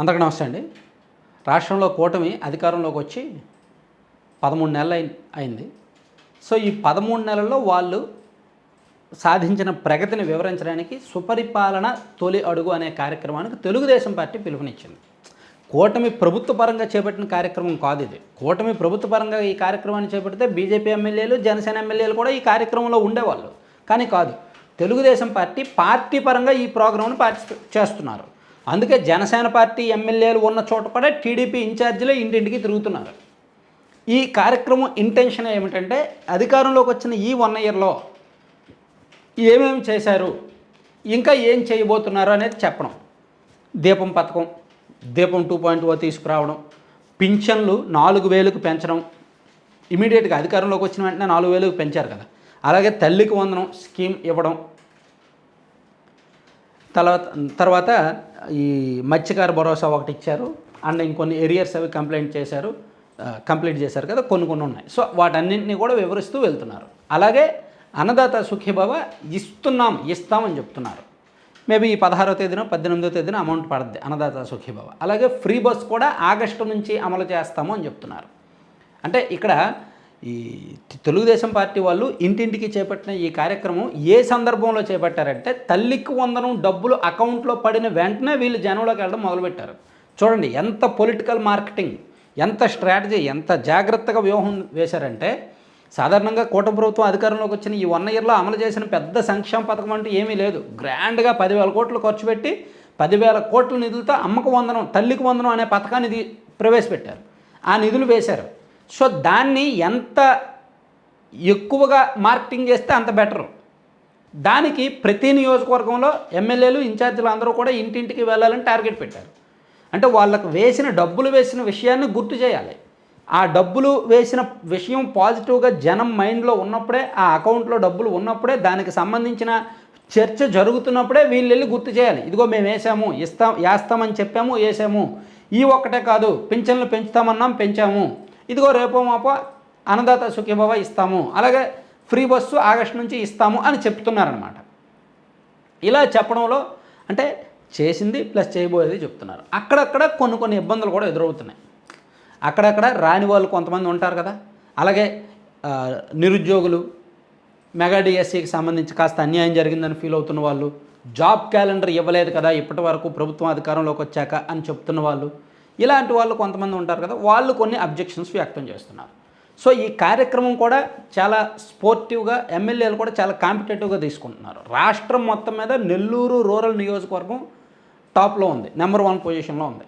అందరికీ నమస్తే అండి. రాష్ట్రంలో కూటమి అధికారంలోకి వచ్చి పదమూడు నెలలు అయింది. సో ఈ పదమూడు నెలల్లో వాళ్ళు సాధించిన ప్రగతిని వివరించడానికి సుపరిపాలన తొలి అడుగు అనే కార్యక్రమానికి తెలుగుదేశం పార్టీ పిలుపునిచ్చింది. కూటమి ప్రభుత్వ పరంగా చేపట్టిన కార్యక్రమం కాదు ఇది. కూటమి ప్రభుత్వ పరంగా ఈ కార్యక్రమాన్ని చేపడితే బీజేపీ ఎమ్మెల్యేలు జనసేన ఎమ్మెల్యేలు కూడా ఈ కార్యక్రమంలో ఉండేవాళ్ళు. కానీ కాదు తెలుగుదేశం పార్టీ పార్టీ పరంగా ఈ ప్రోగ్రాంను పార్టిసిపేట్ చేస్తున్నారు. అందుకే జనసేన పార్టీ ఎమ్మెల్యేలు ఉన్న చోట కూడా టీడీపీ ఇన్ఛార్జీలే ఇంటింటికి తిరుగుతున్నారు. ఈ కార్యక్రమం ఇంటెన్షన్ ఏమిటంటే అధికారంలోకి వచ్చిన ఈ వన్ ఇయర్లో ఏమేమి చేశారు ఇంకా ఏం చేయబోతున్నారు అనేది చెప్పడం. దీపం పథకం దీపం టూ పాయింట్ ఓ తీసుకురావడం పింఛన్లు నాలుగు వేలకు పెంచడం ఇమీడియట్గా అధికారంలోకి వచ్చిన వెంటనే నాలుగు వేలకు పెంచారు కదా. అలాగే తల్లికి వందనం స్కీమ్ ఇవ్వడం తర్వాత తర్వాత ఈ మత్స్యకార భరోసా ఒకటి ఇచ్చారు. అండ్ ఇంకొన్ని ఏరియర్స్ అవి కంప్లైంట్ చేశారు. కంప్లీట్ చేశారు కదా కొన్ని కొన్ని ఉన్నాయి. సో వాటన్నింటినీ కూడా వివరిస్తూ వెళ్తున్నారు. అలాగే అన్నదాత సుఖీభవ ఇస్తున్నాం ఇస్తామని చెప్తున్నారు. మేబీ ఈ పదహారో తేదీన పద్దెనిమిదో తేదీన అమౌంట్ పడద్ది అన్నదాత సుఖీభవ. అలాగే ఫ్రీ బస్ కూడా ఆగస్టు నుంచి అమలు చేస్తాము అని చెప్తున్నారు. అంటే ఇక్కడ ఈ తెలుగుదేశం పార్టీ వాళ్ళు ఇంటింటికి చేపట్టిన ఈ కార్యక్రమం ఏ సందర్భంలో చేపట్టారంటే తల్లికి వందనం డబ్బులు అకౌంట్లో పడిన వెంటనే వీళ్ళు జనంలోకి వెళ్ళడం మొదలుపెట్టారు. చూడండి ఎంత పొలిటికల్ మార్కెటింగ్ ఎంత స్ట్రాటజీ ఎంత జాగ్రత్తగా వ్యూహం వేశారంటే సాధారణంగా కూటమి ప్రభుత్వం అధికారంలోకి వచ్చిన ఈ వన్ ఇయర్లో అమలు చేసిన పెద్ద సంక్షేమ పథకం అంటూ ఏమీ లేదు. గ్రాండ్గా పదివేల కోట్లు ఖర్చు పెట్టి పదివేల కోట్ల నిధులతో అమ్మకు వందనం తల్లికి వందనం అనే పథకాన్ని ఇది ప్రవేశపెట్టారు. ఆ నిధులు వేశారు. సో దాన్ని ఎంత ఎక్కువగా మార్కెటింగ్ చేస్తే అంత బెటరు. దానికి ప్రతి నియోజకవర్గంలో ఎమ్మెల్యేలు ఇన్ఛార్జీలు అందరూ కూడా ఇంటింటికి వెళ్ళాలని టార్గెట్ పెట్టారు. అంటే వాళ్ళకు వేసిన డబ్బులు వేసిన విషయాన్ని గుర్తు చేయాలి. ఆ డబ్బులు వేసిన విషయం పాజిటివ్గా జనం మైండ్లో ఉన్నప్పుడే ఆ అకౌంట్లో డబ్బులు ఉన్నప్పుడే దానికి సంబంధించిన చర్చ జరుగుతున్నప్పుడే వీళ్ళు వెళ్ళి గుర్తు చేయాలి. ఇదిగో మేము వేసాము ఇస్తాం వేస్తామని చెప్పాము వేసాము. ఈ ఒక్కటే కాదు పింఛన్లు పెంచుతామన్నాం పెంచాము. ఇదిగో రేపో మాపో అన్నదాత సుఖీభవ ఇస్తాము. అలాగే ఫ్రీ బస్సు ఆగస్టు నుంచి ఇస్తాము అని చెప్తున్నారనమాట ఇలా చెప్పడంలో అంటే చేసింది ప్లస్ చేయబోయేది చెప్తున్నారు. అక్కడక్కడ కొన్ని కొన్ని ఇబ్బందులు కూడా ఎదురవుతున్నాయి. అక్కడక్కడ రాని వాళ్ళు కొంతమంది ఉంటారు కదా. అలాగే నిరుద్యోగులు మెగా డిఎస్సికి సంబంధించి కాస్త అన్యాయం జరిగిందని ఫీల్ అవుతున్న వాళ్ళు జాబ్ క్యాలెండర్ ఇవ్వలేదు కదా ఇప్పటి వరకు ప్రభుత్వం అధికారంలోకి వచ్చాక అని చెప్తున్న వాళ్ళు ఇలాంటి వాళ్ళు కొంతమంది ఉంటారు కదా వాళ్ళు కొన్ని అబ్జెక్షన్స్ వ్యక్తం చేస్తున్నారు. సో ఈ కార్యక్రమం కూడా చాలా స్పోర్టివ్గా ఎమ్మెల్యేలు కూడా చాలా కాంపిటేటివ్గా తీసుకుంటున్నారు. రాష్ట్రం మొత్తం మీద నెల్లూరు రూరల్ నియోజకవర్గం టాప్లో ఉంది నెంబర్ వన్ పొజిషన్లో ఉంది.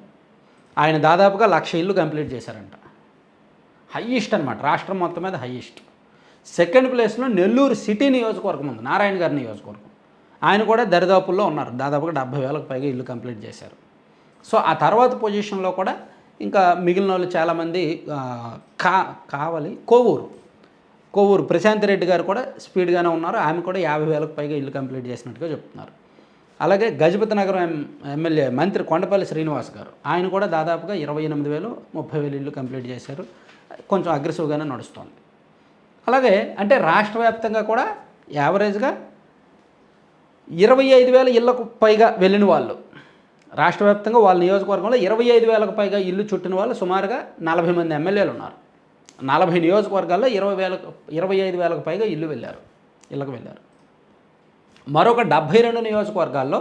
ఆయన దాదాపుగా లక్ష ఇల్లు కంప్లీట్ చేశారంట. హయ్యెస్ట్ అనమాట రాష్ట్రం మొత్తం మీద హయ్యెస్ట్. సెకండ్ ప్లేస్లో నెల్లూరు సిటీ నియోజకవర్గం ఉంది నారాయణ గారి నియోజకవర్గం. ఆయన కూడా దరిదాపుల్లో ఉన్నారు దాదాపుగా డెబ్బై వేలకు పైగా ఇల్లు కంప్లీట్ చేశారు. సో ఆ తర్వాత పొజిషన్లో కూడా ఇంకా మిగిలిన వాళ్ళు చాలామంది కా కావాలి కోవూరు. కోవూరు ప్రశాంత్ రెడ్డి గారు కూడా స్పీడ్గానే ఉన్నారు. ఆమె కూడా యాభై వేలకు పైగా ఇల్లు కంప్లీట్ చేసినట్టుగా చెప్తున్నారు. అలాగే గజపతి నగరం ఎం ఎమ్మెల్యే మంత్రి కొండపల్లి శ్రీనివాస్ గారు ఆయన కూడా దాదాపుగా ఇరవై ఎనిమిది వేలు ముప్పై వేలు ఇల్లు కంప్లీట్ చేశారు. కొంచెం అగ్రెసివ్గానే నడుస్తోంది. అలాగే అంటే రాష్ట్ర వ్యాప్తంగా కూడా యావరేజ్గా ఇరవై ఐదు వేల ఇళ్ళకు పైగా వెళ్ళిన వాళ్ళు రాష్ట్ర వ్యాప్తంగా వాళ్ళ నియోజకవర్గంలో ఇరవై ఐదు వేలకు పైగా ఇల్లు చుట్టిన వాళ్ళు సుమారుగా నలభై మంది ఎమ్మెల్యేలు ఉన్నారు. నలభై నియోజకవర్గాల్లో ఇరవై వేలకు ఇరవై ఐదు వేలకు పైగా ఇల్లు వెళ్ళారు ఇళ్ళకు వెళ్ళారు. మరొక డెబ్భై రెండు నియోజకవర్గాల్లో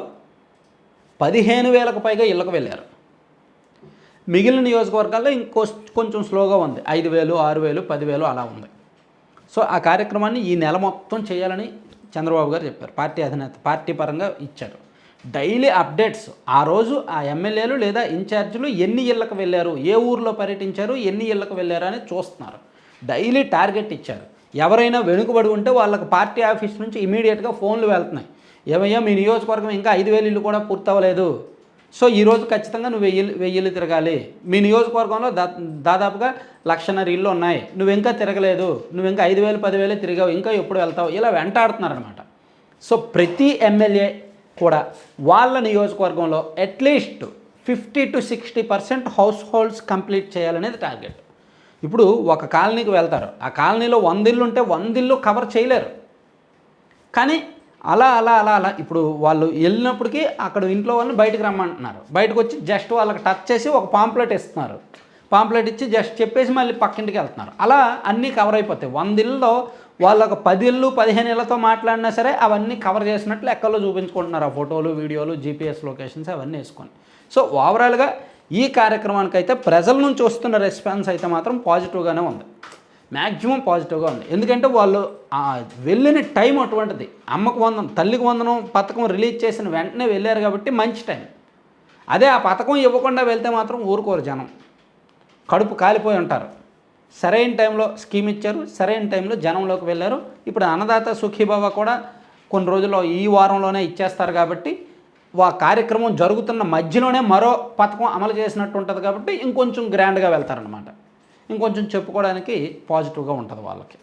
పదిహేను వేలకు పైగా ఇళ్ళకు వెళ్ళారు. మిగిలిన నియోజకవర్గాల్లో ఇంకో కొంచెం స్లోగా ఉంది. ఐదు వేలు ఆరు వేలు పదివేలు అలా ఉంది. సో ఆ కార్యక్రమాన్ని ఈ నెల మొత్తం చేయాలని చంద్రబాబు గారు చెప్పారు. పార్టీ అధినేత పార్టీ పరంగా ఇచ్చారు. Daily updates. ఆ రోజు ఆ ఎమ్మెల్యేలు లేదా ఇన్ఛార్జీలు ఎన్ని ఇళ్ళకు వెళ్ళారు ఏ ఊర్లో పర్యటించారు ఎన్ని ఇళ్ళకు వెళ్ళారు అని చూస్తున్నారు. డైలీ టార్గెట్ ఇచ్చారు. ఎవరైనా వెనుకబడి ఉంటే వాళ్ళకి పార్టీ ఆఫీస్ నుంచి ఇమీడియట్గా ఫోన్లు వెళ్తున్నాయి. ఏమయ్యా మీ నియోజకవర్గం ఇంకా ఐదు వేలు ఇల్లు కూడా పూర్తవ్వలేదు. సో ఈరోజు ఖచ్చితంగా నువ్వు వెయ్యి వెయ్యిల్లు తిరగాలి. మీ నియోజకవర్గంలో దా దాదాపుగా లక్షన్నర ఇల్లు ఉన్నాయి. నువ్వు ఇంకా తిరగలేదు. నువ్వు ఇంకా ఐదు వేలు పదివేలు తిరిగావు. ఇంకా ఎప్పుడు వెళ్తావు? ఇలా వెంటాడుతున్నారనమాట సో ప్రతి ఎమ్మెల్యే కూడా వాళ్ళ నియోజకవర్గంలో at least fifty to sixty percent house holds complete చేయాలనేది టార్గెట్ ఇప్పుడు ఒక కాలనీకి వెళ్తారు. ఆ కాలనీలో వంద ఇల్లు ఉంటే వంద ఇల్లు కవర్ చేయలేరు. కానీ అలా అలా అలా అలా ఇప్పుడు వాళ్ళు వెళ్ళినప్పటికీ అక్కడ ఇంట్లో వాళ్ళని బయటకు రమ్మంటున్నారు. బయటకు వచ్చి జస్ట్ వాళ్ళకి టచ్ చేసి ఒక పాంప్లెట్ ఇస్తున్నారు. పాంప్లెట్ ఇచ్చి జస్ట్ చెప్పేసి మళ్ళీ పక్కింటికి వెళ్తున్నారు. అలా అన్నీ కవర్ అయిపోతాయి. వంద ఇళ్ళలో వాళ్ళు ఒక పది ఇళ్ళు పదిహేను ఇళ్ళతో మాట్లాడినా సరే అవన్నీ కవర్ చేసినట్లు ఎక్కడో చూపించుకుంటున్నారు. ఆ ఫోటోలు వీడియోలు జీపీఎస్ లొకేషన్స్ అవన్నీ వేసుకొని. సో ఓవరాల్గా ఈ కార్యక్రమానికి అయితే ప్రజల నుంచి వస్తున్న రెస్పాన్స్ అయితే మాత్రం పాజిటివ్గానే ఉంది. మ్యాక్సిమం పాజిటివ్గా ఉంది. ఎందుకంటే వాళ్ళు వెళ్ళిన టైం అటువంటిది. అమ్మకు వందనం తల్లికి వందనం పథకం రిలీజ్ చేసిన వెంటనే వెళ్ళారు కాబట్టి మంచి టైం అదే ఆ పథకం ఇవ్వకుండా వెళ్తే మాత్రం ఊరుకోరు జనం. కడుపు కాలిపోయి ఉంటారు. సరైన టైంలో స్కీమ్ ఇచ్చారు సరైన టైంలో జనంలోకి వెళ్ళారు. ఇప్పుడు అన్నదాత సుఖీభావ కూడా కొన్ని రోజుల్లో ఈ వారంలోనే ఇచ్చేస్తారు కాబట్టి వా కార్యక్రమం జరుగుతున్న మధ్యలోనే మరో పథకం అమలు చేసినట్టు ఉంటుంది కాబట్టి ఇంకొంచెం గ్రాండ్గా వెళ్తారనమాట ఇంకొంచెం చెప్పుకోవడానికి పాజిటివ్గా ఉంటుంది వాళ్ళకి.